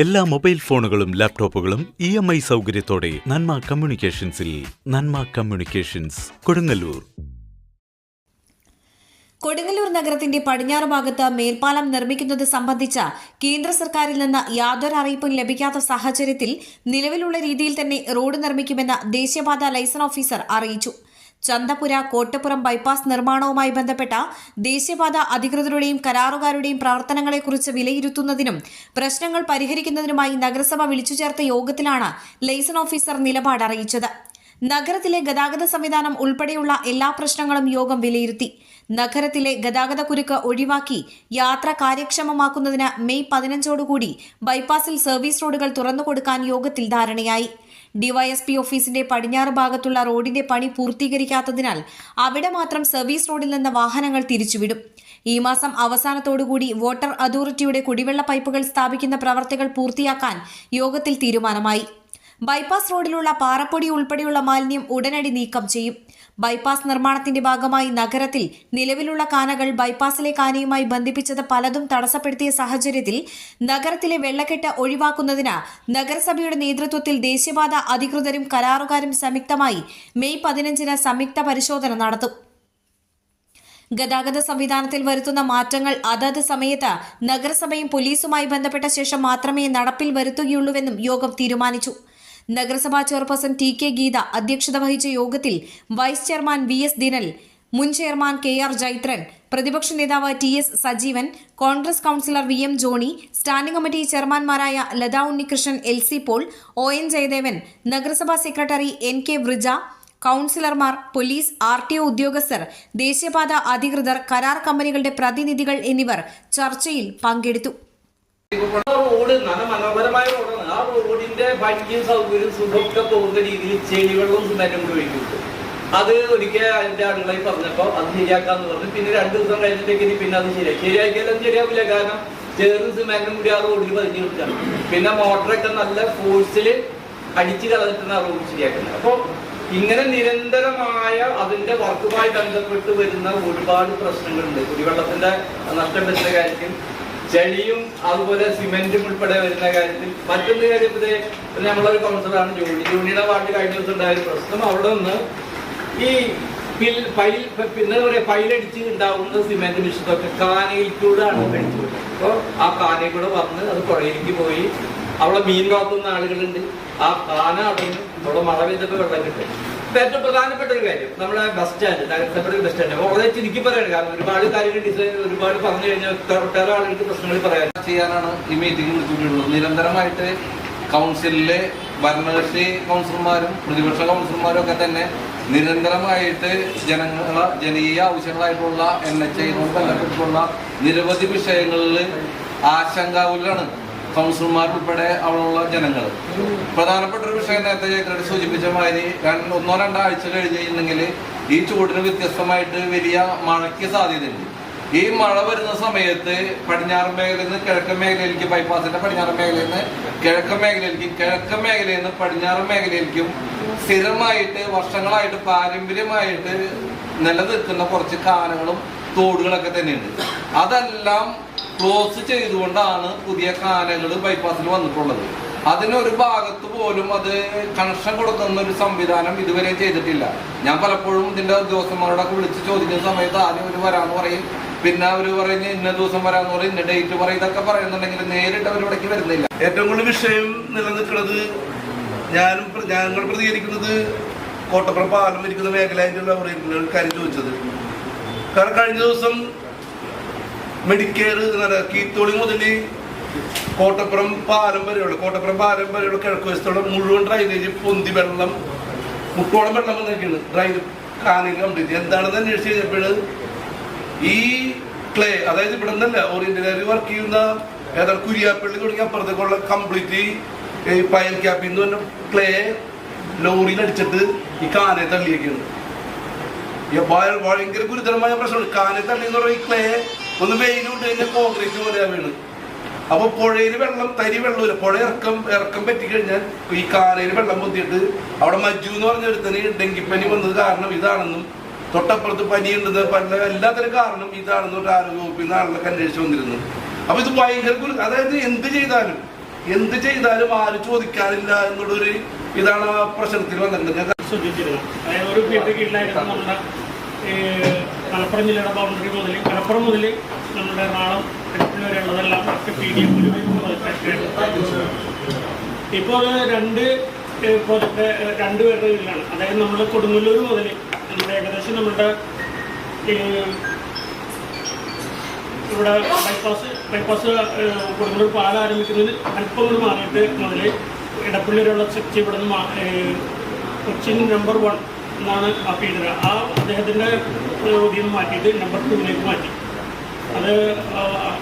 എല്ലാ മൊബൈൽ ഫോണുകളും ലാപ്ടോപ്പുകളും ഇ എം ഐ സൗകര്യത്തോടെ നന്മ കമ്മ്യൂണിക്കേഷൻസിൽ നന്മ കമ്മ്യൂണിക്കേഷൻസ് കൊടുങ്ങല്ലൂർ. കൊടുങ്ങല്ലൂർ നഗരത്തിന്റെ പടിഞ്ഞാറ് ഭാഗത്ത് മേൽപ്പാലം നിർമ്മിക്കുന്നത് സംബന്ധിച്ച കേന്ദ്ര സർക്കാരിൽ നിന്ന് യാതൊരു അറിയിപ്പും ലഭിക്കാത്ത സാഹചര്യത്തിൽ നിലവിലുള്ള രീതിയിൽ തന്നെ റോഡ് നിർമ്മിക്കുമെന്ന് ദേശീയപാത ലൈസൺ ഓഫീസർ അറിയിച്ചു. ചന്തപുര കോട്ടപ്പുറം ബൈപ്പാസ് നിർമ്മാണവുമായി ബന്ധപ്പെട്ട ദേശീയപാത അധികൃതരുടെയും കരാറുകാരുടെയും പ്രവർത്തനങ്ങളെക്കുറിച്ച് വിലയിരുത്തുന്നതിനും പ്രശ്നങ്ങൾ പരിഹരിക്കുന്നതിനുമായി നഗരസഭ വിളിച്ചു ചേർത്ത യോഗത്തിലാണ് ലൈസൺ ഓഫീസർ നിലപാട് അറിയിച്ചത്. നഗരത്തിലെ ഗതാഗത സംവിധാനം ഉൾപ്പെടെയുള്ള എല്ലാ പ്രശ്നങ്ങളും യോഗം വിലയിരുത്തി. നഗരത്തിലെ ഗതാഗത കുരുക്ക് ഒഴിവാക്കി യാത്ര കാര്യക്ഷമമാക്കുന്നതിന് മെയ് പതിനഞ്ചോടുകൂടി ബൈപ്പാസിൽ സർവീസ് റോഡുകൾ തുറന്നുകൊടുക്കാൻ യോഗത്തിൽ ധാരണയായി. ഡിവൈഎസ്പി ഓഫീസിന്റെ പടിഞ്ഞാറ് ഭാഗത്തുള്ള റോഡിന്റെ പണി പൂർത്തീകരിക്കാത്തതിനാൽ അവിടെ മാത്രം സർവീസ് റോഡിൽ നിന്ന് വാഹനങ്ങൾ തിരിച്ചുവിടും. ഈ മാസം അവസാനത്തോടുകൂടി വാട്ടർ അതോറിറ്റിയുടെ കുടിവെള്ള പൈപ്പുകൾ സ്ഥാപിക്കുന്ന പ്രവർത്തികൾ പൂർത്തിയാക്കാൻ യോഗത്തിൽ തീരുമാനമായി. ബൈപ്പാസ് റോഡിലുള്ള പാറപ്പൊടി ഉൾപ്പെടെയുള്ള മാലിന്യം ഉടനടി നീക്കം ചെയ്യും. ബൈപ്പാസ് നിർമ്മാണത്തിന്റെ ഭാഗമായി നഗരത്തിൽ നിലവിലുള്ള കാനകൾ ബൈപ്പാസിലെ കാനയുമായി ബന്ധിപ്പിച്ചത് പലതും തടസ്സപ്പെടുത്തിയ സാഹചര്യത്തിൽ നഗരത്തിലെ വെള്ളക്കെട്ട് ഒഴിവാക്കുന്നതിന് നഗരസഭയുടെ നേതൃത്വത്തിൽ ദേശീയപാത അധികൃതരും കരാറുകാരും സംയുക്തമായി മെയ് പതിനഞ്ചിന് സംയുക്ത പരിശോധന നടത്തും. ഗതാഗത സംവിധാനത്തിൽ വരുത്തുന്ന മാറ്റങ്ങൾ അതത് സമയത്ത് നഗരസഭയും പോലീസുമായി ബന്ധപ്പെട്ട ശേഷം മാത്രമേ നടപ്പിൽ വരുത്തുകയുള്ളൂവെന്നും യോഗം തീരുമാനിച്ചു. നഗരസഭാ ചെയർപേഴ്സൺ ടി കെ ഗീത അധ്യക്ഷത വഹിച്ച യോഗത്തിൽ vice chairman V S Dinal മുൻ ചെയർമാൻ കെ ആർ ജൈത്രൻ പ്രതിപക്ഷ നേതാവ് T S Sajeevan Congress councillor V M Johny standing committee ചെയർമാൻമാരായ Latha Unnikrishnan L C Paul O N Jayadevan നഗരസഭാ സെക്രട്ടറി എൻ കെ വൃജ കൌൺസിലർമാർ police R T O ഉദ്യോഗസ്ഥർ ദേശീയപാത അധികൃതർ കരാർ കമ്പനികളുടെ പ്രതിനിധികൾ എന്നിവർ ചർച്ചയിൽ പങ്കെടുത്തു. ആ റോഡിന്റെ ഭംഗിയും സൗകര്യവും സുഖമൊക്കെ പോകുന്ന രീതിയിൽ ചെളിവെള്ളവും സിമെന്റും കൂടി അത് ഒരിക്കൽ അതിന്റെ ആളുകളായി പറഞ്ഞപ്പോ അത് ശരിയാക്കാന്ന് പറഞ്ഞു. പിന്നെ രണ്ടു ദിവസം കഴിഞ്ഞിട്ടേക്ക് പിന്നെ അത് ശരിയായി. ശരിയാക്കിയാലും ശരിയാവില്ല. കാരണം ചേർന്ന് സിമെന്റും കൂടി ആ റോഡിൽ പതിഞ്ഞു കൊടുക്കണം പിന്നെ മോട്ടറൊക്കെ നല്ല ഫോഴ്സിൽ അടിച്ചു കളഞ്ഞിട്ടാണ് ആ റോഡ് ശരിയാക്കുന്നത്. അപ്പൊ ഇങ്ങനെ നിരന്തരമായ അതിന്റെ വർക്കുമായി ബന്ധപ്പെട്ട് വരുന്ന ഒരുപാട് പ്രശ്നങ്ങളുണ്ട്. കുടിവെള്ളത്തിന്റെ നഷ്ടം വരുന്ന കാര്യത്തിൽ ചെളിയും അതുപോലെ സിമെന്റും ഉൾപ്പെടെ വരുന്ന കാര്യത്തിൽ മറ്റൊന്ന് കാര്യം ഇതേ നമ്മളൊരു കൗൺസിലറാണ് ജൂണി. ജൂണിയുടെ വാർഡ് കഴിഞ്ഞ ദിവസം ഉണ്ടായ ഒരു പ്രശ്നം. അവിടെ നിന്ന് ഈ പിൽ പൈൽ പിന്നെ പറയാ പൈലടിച്ച് ഉണ്ടാവുന്ന സിമെന്റ് മിശ്രിതമൊക്കെ കാനയിൽ കൂടെ ആണ് കഴിച്ചു അപ്പോൾ ആ കാനയിൽ കൂടെ വന്ന് അത് പുഴയിലേക്ക് പോയി. അവിടെ മീൻ വളർത്തുന്ന ആളുകളുണ്ട്. ആ കാന അടഞ്ഞു അവിടെ മഴ പെയ്തപ്പോൾ വെള്ളം കിട്ടും. ഏറ്റവും പ്രധാനപ്പെട്ട ഒരു കാര്യം നമ്മുടെ ബസ് സ്റ്റാൻഡ് നഗരസഭയുടെ ബസ് സ്റ്റാൻഡ് വളരെ ചുരുക്കി പറയാണ് കാരണം ഒരുപാട് കാര്യങ്ങൾ ഡിസൈൻ ഒരുപാട് പറഞ്ഞു കഴിഞ്ഞാൽ ഒട്ടേറെ ആളുകൾക്ക് പ്രശ്നങ്ങൾ പറയാൻ. ചെയ്യാനാണ് ഈ മീറ്റിംഗ് വിളിച്ചിട്ടുള്ളത് നിരന്തരമായിട്ട് കൗൺസിലിലെ ഭരണകക്ഷി കൗൺസിലർമാരും പ്രതിപക്ഷ കൗൺസിലർമാരും ഒക്കെ തന്നെ നിരന്തരമായിട്ട് ജനങ്ങളെ ജനകീയ ആവശ്യങ്ങളായിട്ടുള്ള എൻ എച്ച് ഐ ബന്ധപ്പെട്ടിട്ടുള്ള നിരവധി വിഷയങ്ങളിൽ ആശങ്കാകുലാണ് കൗൺസിലർമാർ ഉൾപ്പെടെ അവിടെയുള്ള ജനങ്ങൾ. പ്രധാനപ്പെട്ട ഒരു വിഷയം നേരത്തെ ജയക്രഡ് സൂചിപ്പിച്ച മാതിരി ഒന്നോ രണ്ടോ ആഴ്ച കഴിഞ്ഞിട്ടുണ്ടെങ്കിൽ ഈ ചൂടിന് വ്യത്യസ്തമായിട്ട് വലിയ മഴയ്ക്ക് സാധ്യതയുണ്ട്. ഈ മഴ വരുന്ന സമയത്ത് പടിഞ്ഞാറൻ മേഖലയിൽ നിന്ന് കിഴക്കൻ മേഖലയിലേക്ക് ബൈപ്പാസിന്റെ പടിഞ്ഞാറൻ മേഖലയിൽ നിന്ന് കിഴക്കൻ മേഖലയിലേക്കും കിഴക്കൻ മേഖലയിൽ നിന്ന് പടിഞ്ഞാറൻ മേഖലയിലേക്കും സ്ഥിരമായിട്ട് വർഷങ്ങളായിട്ട് പാരമ്പര്യമായിട്ട് നിലനിൽക്കുന്ന കുറച്ച് കാനങ്ങളും തോടുകളൊക്കെ തന്നെയുണ്ട്. അതെല്ലാം ക്ലോസ് ചെയ്തുകൊണ്ടാണ് പുതിയ കാനകൾ ബൈപ്പാസിൽ വന്നിട്ടുള്ളത്. അതിനൊരു ഭാഗത്ത് പോലും അത് കണക്ഷൻ കൊടുക്കുന്ന ഒരു സംവിധാനം ഇതുവരെ ചെയ്തിട്ടില്ല. ഞാൻ പലപ്പോഴും ഇതിന്റെ ഉദ്യോഗസ്ഥന്മാരോടൊക്കെ വിളിച്ച് ചോദിക്കുന്ന സമയത്ത് ആദ്യം ഒരു വരാന്ന് പറയും. പിന്നെ അവർ പറയുന്ന ഇന്ന ദിവസം വരാന്ന് പറയും ഇന്ന ഡേറ്റ് പറയും ഇതൊക്കെ പറയുന്നുണ്ടെങ്കിൽ നേരിട്ട് അവർ വരുന്നില്ല. ഏറ്റവും കൂടുതൽ വിഷയം നിലനിൽക്കുന്നത് ഞാനും ഞങ്ങൾ പ്രതികരിക്കുന്നത് കോട്ടപ്പുറം പാലം ഇരിക്കുന്ന മേഖല ഒരു കാര്യം ചോദിച്ചത്. കാരണം കഴിഞ്ഞ ദിവസം മെഡിക്കെയർ കീത്തോളി മുതൽ കോട്ടപ്പുറം പാലം വരെയുള്ള കോട്ടപ്പുറം പാലം വരെയുള്ള കിഴക്ക് വശത്തോളം മുഴുവൻ ഡ്രൈനേജ് പൊന്തി വെള്ളം മുട്ടോളം വെള്ളം വന്നിരിക്കുന്നു ഡ്രൈൻ കാനിങ് കംപ്ലീറ്റ് എന്താണെന്ന് അന്വേഷിച്ച് കഴിഞ്ഞപ്പോൾ ഈ ക്ലേ അതായത് ഇവിടെ നിന്നല്ല ഓറിയന്റലുകാർ വർക്ക് ചെയ്യുന്ന ഏതാണ് കുരിയാപ്പള്ളി തുടങ്ങിയ അപ്പുറത്തേക്കുള്ള കംപ്ലീറ്റ് ഈ പയൽ ക്യാപ്പിൽ നിന്ന് പറഞ്ഞ ക്ലേ ലോറിയിൽ അടിച്ചിട്ട് ഈ കാനെ ഭയ- ഭയങ്കര ഗുരുതരമായ പ്രശ്നമാണ്. കാനെ തള്ളി എന്ന് പറഞ്ഞാൽ ഈ ക്ലേ ഒന്ന് വെയിലുണ്ട് കഴിഞ്ഞാൽ കോൺക്രീറ്റ് പോലെ വീണ്. അപ്പൊ പുഴയിൽ വെള്ളം തരി വെള്ളമില്ല പുഴ ഇറക്കം ഇറക്കം പറ്റിക്കഴിഞ്ഞാൽ ഈ കാനയിൽ വെള്ളം പൊത്തിയിട്ട് അവിടെ മജ്ജു എന്ന് പറഞ്ഞ ഒരുത്തന് ഡെങ്കിപ്പനി വന്നത് കാരണം ഇതാണെന്നും തൊട്ടപ്പുറത്ത് പനിയുണ്ടെന്ന് പല എല്ലാത്തിനും കാരണം ഇതാണെന്ന് ഒരു ആരോഗ്യ വകുപ്പിൽ നിന്ന് ആളുകളൊക്കെ അന്വേഷിച്ച് വന്നിരുന്നു. അപ്പൊ ഇത് ഭയങ്കര ഗുരു അതായത് എന്ത് ചെയ്താലും എന്ത് ചെയ്താലും ആരും ചോദിക്കാനില്ല എന്നുള്ളൊരു ഇതാണ് ആ പ്രശ്നത്തിൽ വന്നിട്ടുണ്ട് ഞാൻ ഒരു മലപ്പുറം ജില്ലയുടെ ബൗണ്ടറി മുതൽ മലപ്പുറം മുതൽ നമ്മുടെ എറണാകുളം ഇടുക്കി വരെയുള്ളതെല്ലാം ഒക്കെ പി ഡി എഫ് ഇപ്പോൾ രണ്ട് പ്രോജക്റ്റ് രണ്ട് പേരുടെ കീഴിലാണ്. അതായത് നമ്മൾ കൊടുങ്ങല്ലൂർ മുതൽ നമ്മുടെ ഏകദേശം നമ്മുടെ ഇവിടെ ബൈപ്പാസ് ബൈപ്പാസ് കൊടുങ്ങല്ലൂർ പാലം ആരംഭിക്കുന്നതിന് അല്പം കൂടി മാറിയിട്ട് മുതൽ ഇടപ്പള്ളി വരെയുള്ള സെക്ഷൻ ഇവിടെ നിന്ന് കൊച്ചിൻ നമ്പർ വൺ എന്നാണ് ആ പേര് ആ അദ്ദേഹത്തിന്റെ ഇതിൽ നിന്ന് മാറ്റിയിട്ട് നമ്പർ ടൂവിലേക്ക് മാറ്റി. അത്